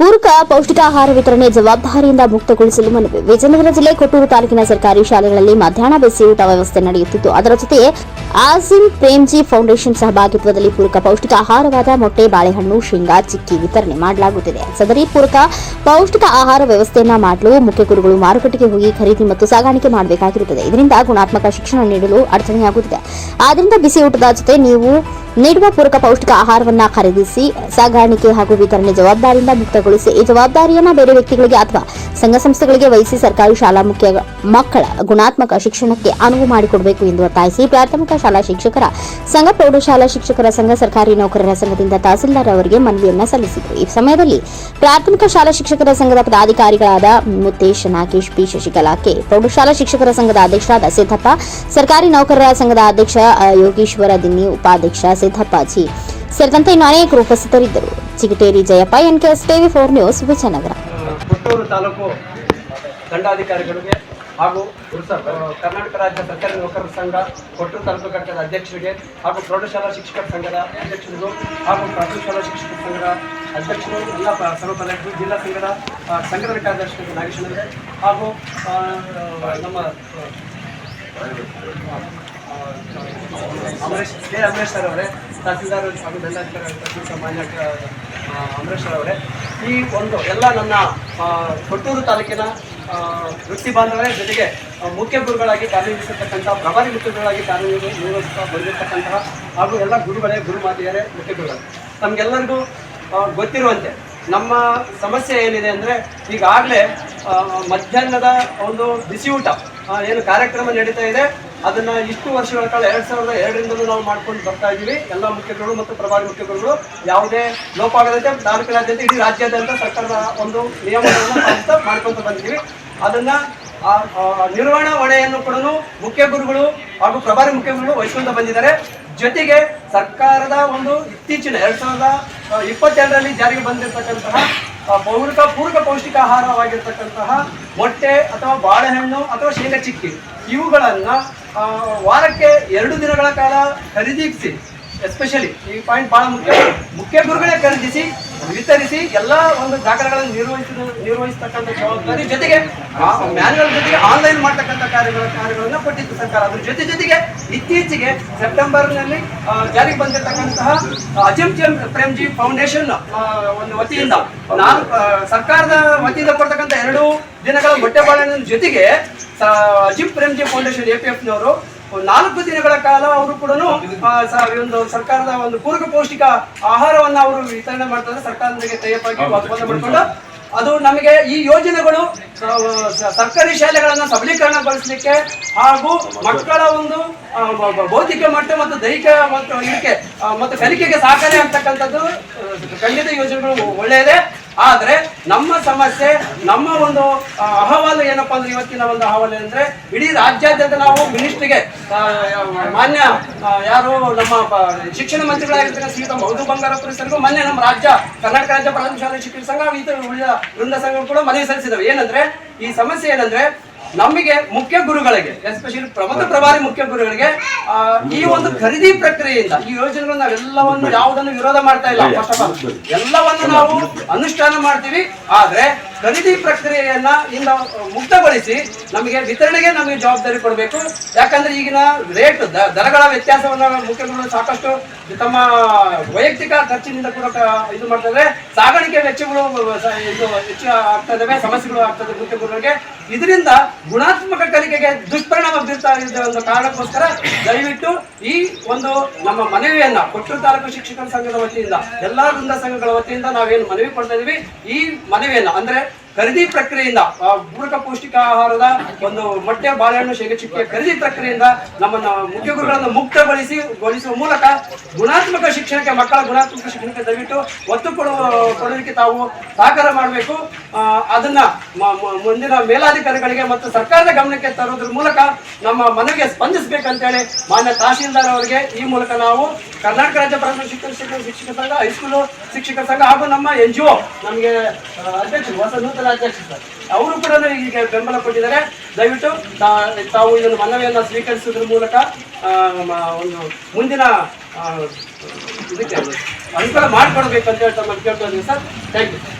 ಪೂರಕ ಪೌಷ್ಟಿಕಾಹಾರ ವಿತರಣೆ ಜವಾಬ್ದಾರಿಯಿಂದ ಮುಕ್ತಗೊಳಿಸಲು ಮನವಿ. ವಿಜಯನಗರ ಜಿಲ್ಲೆ ಕೊಟ್ಟೂರು ತಾಲೂಕಿನ ಸರ್ಕಾರಿ ಶಾಲೆಗಳಲ್ಲಿ ಮಧ್ಯಾಹ್ನ ಬಿಸಿಯೂಟ ವ್ಯವಸ್ಥೆ ನಡೆಯುತ್ತಿತ್ತು. ಅದರ ಜೊತೆಗೆ ಆಸಿಂ ಪ್ರೇಮ್ಜಿ ಫೌಂಡೇಶನ್ ಸಹಭಾಗಿತ್ವದಲ್ಲಿ ಪೂರಕ ಪೌಷ್ಟಿಕ ಆಹಾರವಾದ ಮೊಟ್ಟೆ, ಬಾಳೆಹಣ್ಣು, ಶೇಂಗಾ, ಚಿಕ್ಕಿ ವಿತರಣೆ ಮಾಡಲಾಗುತ್ತಿದೆ. ಸದರಿ ಪೂರಕ ಪೌಷ್ಟಿಕ ಆಹಾರ ವ್ಯವಸ್ಥೆಯನ್ನ ಮಾಡಲು ಮುಖ್ಯ ಗುರುಗಳು ಮಾರುಕಟ್ಟೆಗೆ ಹೋಗಿ ಖರೀದಿ ಮತ್ತು ಸಾಗಾಣಿಕೆ ಮಾಡಬೇಕಾಗಿರುತ್ತದೆ. ಇದರಿಂದ ಗುಣಾತ್ಮಕ ಶಿಕ್ಷಣ ನೀಡಲು ಅಡಚಣೆಯಾಗುತ್ತಿದೆ. ಆದ್ದರಿಂದ ಬಿಸಿಯೂಟದ ಜೊತೆ ನೀವು ನೀಡುವ ಪೂರಕ ಪೌಷ್ಟಿಕ ಆಹಾರವನ್ನ ಖರೀದಿಸಿ, ಸಾಗಾಣಿಕೆ ಹಾಗೂ ವಿತರಣೆ ಜವಾಬ್ದಾರಿಯಿಂದ ಮುಕ್ತಗೊಳಿಸಿ ಈ ಜವಾಬ್ದಾರಿಯನ್ನು ಬೇರೆ ವ್ಯಕ್ತಿಗಳಿಗೆ ಅಥವಾ ಸಂಘ ಸಂಸ್ಥೆಗಳಿಗೆ ವಹಿಸಿ ಸರ್ಕಾರಿ ಶಾಲಾ ಮುಖ್ಯ ಮಕ್ಕಳ ಗುಣಾತ್ಮಕ ಶಿಕ್ಷಣಕ್ಕೆ ಅನುವು ಮಾಡಿಕೊಡಬೇಕು ಎಂದು ಒತ್ತಾಯಿಸಿ ಪ್ರಾಥಮಿಕ ಶಾಲಾ ಶಿಕ್ಷಕರ ಸಂಘ, ಪ್ರೌಢಶಾಲಾ ಶಿಕ್ಷಕರ ಸಂಘ, ಸರ್ಕಾರಿ ನೌಕರರ ಸಂಘದಿಂದ ತಹಸೀಲ್ದಾರ್ ಅವರಿಗೆ ಮನವಿಯನ್ನ ಸಲ್ಲಿಸಿದರು. ಈ ಸಮಯದಲ್ಲಿ ಪ್ರಾಥಮಿಕ ಶಾಲಾ ಶಿಕ್ಷಕರ ಸಂಘದ ಪದಾಧಿಕಾರಿಗಳಾದ ಮುತ್ತೇಶ್, ನಾಗೇಶ್, ಪಿ. ಶಶಿಕಲಾ, ಕೆ. ಪ್ರೌಢಶಾಲಾ ಶಿಕ್ಷಕರ ಸಂಘದ ಅಧ್ಯಕ್ಷರಾದ ಸಿದ್ದಪ್ಪ, ಸರ್ಕಾರಿ ನೌಕರರ ಸಂಘದ ಅಧ್ಯಕ್ಷ, ಯೋಗೇಶ್ವರ ದಿನ್ನಿ, ಉಪಾಧ್ಯಕ್ಷ ಸಿದ್ದಪ್ಪ ಜಿ. ಸೇರಿದಂತೆ ಇನ್ನು ಅನೇಕರು ಉಪಸ್ಥಿತರಿದ್ದರು. Chigateri Jayappa, NKS TV four news, Vijayanagara. Puttur taluk ದಂಡಾಧಿಕಾರಿಗಳಿಗೆ ಹಾಗೂ ಕರ್ನಾಟಕ ರಾಜ್ಯ ಸರ್ಕಾರಿ ನೌಕರರ ಸಂಘ, ಕೊಟ್ಟೂರು ತಾಲೂಕು ಘಟಕದ ಅಧ್ಯಕ್ಷರಿಗೆ ಹಾಗೂ ಪ್ರೌಢಶಾಲಾ ಶಿಕ್ಷಕರ ಸಂಘದ ಅಧ್ಯಕ್ಷರಿಗೂ ಹಾಗೂ ಪ್ರಾಥಮಿಕ ಶಿಕ್ಷಕರ ಸಂಘದ ಅಧ್ಯಕ್ಷರು, ಎಲ್ಲ ಸರ್ವ ಸರ್ವಪದಾಧಿಕಾರಿಗಳು ಜಿಲ್ಲಾ ಸಂಘದ ಸಂಘದ ಕಾರ್ಯದರ್ಶಿ ನಾಗೇಶ್ವರ ಹಾಗೂ ನಮ್ಮ ಅಮರೇಶ್, ಕೆ. ಅಮರೇಶ್ ಸರ್ ಅವರೇ ತಹಸೀಲ್ದಾರ್ ಸ್ವಾಮಿ ದಂಡಾಧಿಕಾರಿ ತಹಸೀಲ್ದಾರ್ ಮಾನ್ಯ ಆ, ಅಮರೇಶ್ ಅವರೇ ಈ ಒಂದು ಎಲ್ಲ ನನ್ನ ಕೊಟ್ಟೂರು ತಾಲೂಕಿನ ವೃತ್ತಿ ಬಾಂಧವರೇ ಜೊತೆಗೆ ಮುಖ್ಯ ಗುರುಗಳಾಗಿ ಕಾರ್ಯನಿರ್ವಹಿಸಿರ್ತಕ್ಕಂಥ ಪ್ರಭಾರಿ ಗುರುಗಳಾಗಿ ಕಾರ್ಯನಿರ್ವಹಿಸ್ತಾ ಬಂದಿರತಕ್ಕಂತಹ ಹಾಗೂ ಎಲ್ಲ ಗುರುಗಳೇ ಗುರು ಮಾತೆಯರೇ ಮುಖ್ಯ ಗುರುಗಳು ನಮಗೆಲ್ಲರಿಗೂ ಗೊತ್ತಿರುವಂತೆ ನಮ್ಮ ಸಮಸ್ಯೆ ಏನಿದೆ ಅಂದರೆ ಈಗಾಗಲೇ ಮಧ್ಯಾಹ್ನದ ಒಂದು ಬಿಸಿಯೂಟ ಏನು ಕಾರ್ಯಕ್ರಮ ನಡೀತಾ ಇದೆ. ಅದನ್ನ ಇಷ್ಟು ವರ್ಷಗಳ ಕಾಲ, ಎರಡ್ ಸಾವಿರದ ಎರಡರಿಂದಲೂ ನಾವು ಮಾಡ್ಕೊಂಡು ಬರ್ತಾ ಇದ್ದೀವಿ. ಎಲ್ಲ ಮುಖ್ಯಗಳು ಮತ್ತು ಪ್ರಭಾರಿ ಮುಖ್ಯಗಳು ಯಾವುದೇ ಲೋಪ ಆಗದಂತೆ ತಾಲೂಕಿನಾದ್ಯಂತ ಇಡೀ ರಾಜ್ಯಾದ್ಯಂತ ಸರ್ಕಾರದ ಒಂದು ನಿಯಮಗಳನ್ನು ಮಾಡ್ಕೊಂತ ಬಂದಿದ್ದೀವಿ. ಅದನ್ನ ನಿರ್ವಹಣಾ ಹೊಣೆಯನ್ನು ಕೂಡ ಮುಖ್ಯ ಗುರುಗಳು ಹಾಗೂ ಪ್ರಭಾರಿ ಮುಖ್ಯ ಗುರುಗಳು ವಹಿಸ್ಕೊಂತ ಬಂದಿದ್ದಾರೆ. ಜೊತೆಗೆ ಸರ್ಕಾರದ ಒಂದು ಇತ್ತೀಚಿನ, ಎರಡ್ ಸಾವಿರದ ಇಪ್ಪತ್ತೆರಡರಲ್ಲಿ ಜಾರಿಗೆ ಬಂದಿರತಕ್ಕಂತಹ ಪೌರಿಕ ಪೂರಕ ಪೌಷ್ಟಿಕ ಪೌಷ್ಟಿಕಾಹಾರವಾಗಿರ್ತಕ್ಕಂತಹ ಮೊಟ್ಟೆ ಅಥವಾ ಬಾಳೆಹಣ್ಣು ಅಥವಾ ಶೇಂಗಾ ಚಿಕ್ಕಿ, ಇವುಗಳನ್ನ ವಾರಕ್ಕೆ ಎರಡು ದಿನಗಳ ಕಾಲ ಖರೀದಿಸಿ ಎಸ್ಪೆಷಲಿ ಈ ಪಾಯಿಂಟ್ ಬಹಳ ಮುಖ್ಯ. ಮುಖ್ಯ ಗುರುಗಳೇ ಖರೀದಿಸಿ ವಿತರಿಸಿ ಎಲ್ಲ ಒಂದು ದಾಖಲೆಗಳನ್ನು ನಿರ್ವಹಿಸಿದ ನಿರ್ವಹಿಸತಕ್ಕಂಥ ಜವಾಬ್ದಾರಿ ಜೊತೆಗೆ ಮ್ಯಾನ್ಯಲ್ ಜೊತೆಗೆ ಆನ್ಲೈನ್ ಮಾಡ್ತಕ್ಕಂಥ ಕಾರ್ಯಗಳ ಕಾರ್ಯಗಳನ್ನು ಕೊಟ್ಟಿತ್ತು ಸರ್ಕಾರ. ಅದ್ರ ಜೊತೆ ಜೊತೆಗೆ ಇತ್ತೀಚೆಗೆ ಸೆಪ್ಟೆಂಬರ್ನಲ್ಲಿ ನಲ್ಲಿ ಜಾರಿಗೆ ಬಂದಿರತಕ್ಕಂತಹ ಅಜಿಮ್ ಚಂದ್ ಪ್ರೇಮ್ಜಿ ಫೌಂಡೇಶನ್ ಒಂದು ವತಿಯಿಂದ ನಾನು ಸರ್ಕಾರದ ವತಿಯಿಂದ ಕೊಡ್ತಕ್ಕಂಥ ಎರಡು ದಿನಗಳ ಮೊಟ್ಟೆ ಬಾಳೆಹಣ್ಣಿನ ಜೊತೆಗೆ Azim Premji foundation A P ಎಫ್ನವರು ನಾಲ್ಕು ದಿನಗಳ ಕಾಲ ಅವರು ಕೂಡ ಒಂದು ಸರ್ಕಾರದ ಒಂದು ಪೂರಕ ಪೌಷ್ಟಿಕ ಆಹಾರವನ್ನ ಅವರು ವಿತರಣೆ ಮಾಡ್ತಾರೆ ಸರ್ಕಾರದೊಂದಿಗೆ ತಯಾರಾಗಿ ಒಪ್ಪಂದ ಮಾಡಿಕೊಂಡು. ಅದು ನಮಗೆ ಈ ಯೋಜನೆಗಳು ಸರ್ಕಾರಿ ಶಾಲೆಗಳನ್ನ ಸಬಲೀಕರಣಗೊಳಿಸಲಿಕ್ಕೆ ಹಾಗೂ ಮಕ್ಕಳ ಒಂದು ಬೌದ್ಧಿಕ ಮಟ್ಟ ಮತ್ತು ದೈಹಿಕ ಮತ್ತು ಇದಕ್ಕೆ ಮತ್ತು ಕಲಿಕೆಗೆ ಸಹಕಾರಿ ಆಗ್ತಕ್ಕಂಥದ್ದು ಖಂಡಿತ ಯೋಜನೆಗಳು ಒಳ್ಳೆಯದೇ. ಆದ್ರೆ ನಮ್ಮ ಸಮಸ್ಯೆ, ನಮ್ಮ ಒಂದು ಅಹವಾಲು ಏನಪ್ಪಾ ಅಂದ್ರೆ ಇವತ್ತಿನ ಒಂದು ಅಹವಾಲು ಅಂದ್ರೆ ಇಡೀ ರಾಜ್ಯಾದ್ಯಂತ ನಾವು ಮಿನಿಸ್ಟ್ರಿಗೆ ಮಾನ್ಯ ಯಾರು ನಮ್ಮ ಶಿಕ್ಷಣ ಮಂತ್ರಿಗಳಾಗಿರ್ತಕ್ಕಂಥ ಶ್ರೀಯುತ ಮಧು ಬಂಗಾರಪುರ ಸರ್ಗೂ ಮೊನ್ನೆ ನಮ್ಮ ರಾಜ್ಯ, ಕರ್ನಾಟಕ ರಾಜ್ಯ ಪ್ರಾಥಮಿಕ ಶಾಲೆ ಶಿಕ್ಷಣ ಸಂಘ ಉಳಿದ ವೃಂದ ಸಂಘ ಕೂಡ ಮನವಿ ಸಲ್ಲಿಸಿದವು. ಏನಂದ್ರೆ, ಈ ಸಮಸ್ಯೆ ಏನಂದ್ರೆ ನಮಗೆ ಮುಖ್ಯ ಗುರುಗಳಿಗೆ ಎಸ್ಪೆಷಲಿ ಪ್ರಮುಖ ಪ್ರಭಾರಿ ಮುಖ್ಯ ಗುರುಗಳಿಗೆ ಆ, ಈ ಒಂದು ಖರೀದಿ ಪ್ರಕ್ರಿಯೆಯಿಂದ ಈ ಯೋಜನೆಗಳು ನಾವೆಲ್ಲವನ್ನು ಯಾವುದನ್ನು ವಿರೋಧ ಮಾಡ್ತಾ ಇಲ್ಲ ಫಸ್ಟ್ ಆಫ್ ಆಲ್ ಎಲ್ಲವನ್ನು ನಾವು ಅನುಷ್ಠಾನ ಮಾಡ್ತೀವಿ. ಆದ್ರೆ ಖರೀದಿ ಪ್ರಕ್ರಿಯೆಯನ್ನ ಇಂದ ಮುಕ್ತಗೊಳಿಸಿ ನಮಗೆ ವಿತರಣೆಗೆ ನಮಗೆ ಜವಾಬ್ದಾರಿ ಕೊಡಬೇಕು. ಯಾಕಂದ್ರೆ ಈಗಿನ ರೇಟ್ ದರಗಳ ವ್ಯತ್ಯಾಸವನ್ನ ಮುಖ್ಯ ಗುರುಗಳು ಸಾಕಷ್ಟು ತಮ್ಮ ವೈಯಕ್ತಿಕ ಖರ್ಚಿನಿಂದ ಕೂಡ ಇದು ಮಾಡ್ತಾರೆ ಸಾಗಾಣಿಕೆ ವೆಚ್ಚಗಳು ಇದು ಹೆಚ್ಚು ಆಗ್ತಾ ಇದಾವೆ, ಸಮಸ್ಯೆಗಳು ಆಗ್ತದೆ ಮುಖ್ಯ ಗುರುಗಳಿಗೆ ಇದರಿಂದ ಗುಣಾತ್ಮಕ ಕಲಿಕೆಗೆ ದುಷ್ಪರಿಣಾಮ ಬೀರ್ತಾ ಇದ್ದ ಒಂದು ಕಾರಣಕ್ಕೋಸ್ಕರ ದಯವಿಟ್ಟು ಈ ಒಂದು ನಮ್ಮ ಮನವಿಯನ್ನ ಕೊಟ್ಟೂರು ತಾಲೂಕು ಶಿಕ್ಷಕರ ಸಂಘದ ವತಿಯಿಂದ, ಎಲ್ಲಾ ವೃಂದ ಸಂಘಗಳ ವತಿಯಿಂದ ನಾವೇನು ಮನವಿ ಕೊಡ್ತಾ ಇದೀವಿ. ಈ ಮನವಿಯನ್ನ, ಅಂದ್ರೆ ಖರೀದಿ ಪ್ರಕ್ರಿಯೆಯಿಂದ ಪೂರಕ ಪೌಷ್ಟಿಕ ಆಹಾರದ ಒಂದು ಮೊಟ್ಟೆ, ಬಾಳೆಹಣ್ಣು ಶೇಖ ಚಿಕ್ಕೆ ಖರೀದಿ ಪ್ರಕ್ರಿಯೆಯಿಂದ ನಮ್ಮನ್ನ ಮುಖ್ಯ ಗುರುಗಳನ್ನು ಮುಕ್ತಗೊಳಿಸಿ, ಗೊಳಿಸುವ ಮೂಲಕ ಗುಣಾತ್ಮಕ ಶಿಕ್ಷಣಕ್ಕೆ, ಮಕ್ಕಳ ಗುಣಾತ್ಮಕ ಶಿಕ್ಷಣಕ್ಕೆ ದಯವಿಟ್ಟು ಒತ್ತು ಕೊಡುವ ಕೊಡೋದಕ್ಕೆ ತಾವು ಸಹಕಾರ ಮಾಡಬೇಕು. ಅದನ್ನ ಮುಂದಿನ ಮೇಲಾಧಿಕಾರಿಗಳಿಗೆ ಮತ್ತು ಸರ್ಕಾರದ ಗಮನಕ್ಕೆ ತರೋದ್ರ ಮೂಲಕ ನಮ್ಮ ಮನವಿಗೆ ಸ್ಪಂದಿಸಬೇಕಂತೇಳಿ ಮಾನ್ಯ ತಹಶೀಲ್ದಾರ್ ಅವರಿಗೆ ಈ ಮೂಲಕ ನಾವು ಕರ್ನಾಟಕ ರಾಜ್ಯ ಪ್ರಾಥಮಿಕ ಶಿಕ್ಷಣ ಶಿಕ್ಷಣ ಶಿಕ್ಷಕ ಸಂಘ, ಹೈಸ್ಕೂಲು ಶಿಕ್ಷಕ ಸಂಘ ಹಾಗೂ ನಮ್ಮ ಎನ್ ಜಿ ಒ ನಮಗೆ ಅಧ್ಯಕ್ಷರು ಹೊಸ ನೂತನ ಅವರು ಕೂಡ ಈಗ ಬೆಂಬಲ ಕೊಟ್ಟಿದ್ದಾರೆ. ದಯವಿಟ್ಟು ತಾವು ಇದನ್ನು ಮನವಿಯನ್ನು ಸ್ವೀಕರಿಸುವುದ್ರ ಮೂಲಕ ಒಂದು ಮುಂದಿನ ಇದಕ್ಕೆ ಅನುಕೂಲ ಮಾಡಿಕೊಡ್ಬೇಕು ಅಂತ ಹೇಳ್ತಾ ನಾನು ಕೇಳ್ತಾ ಇದ್ದೀನಿ ಸರ್. Thank you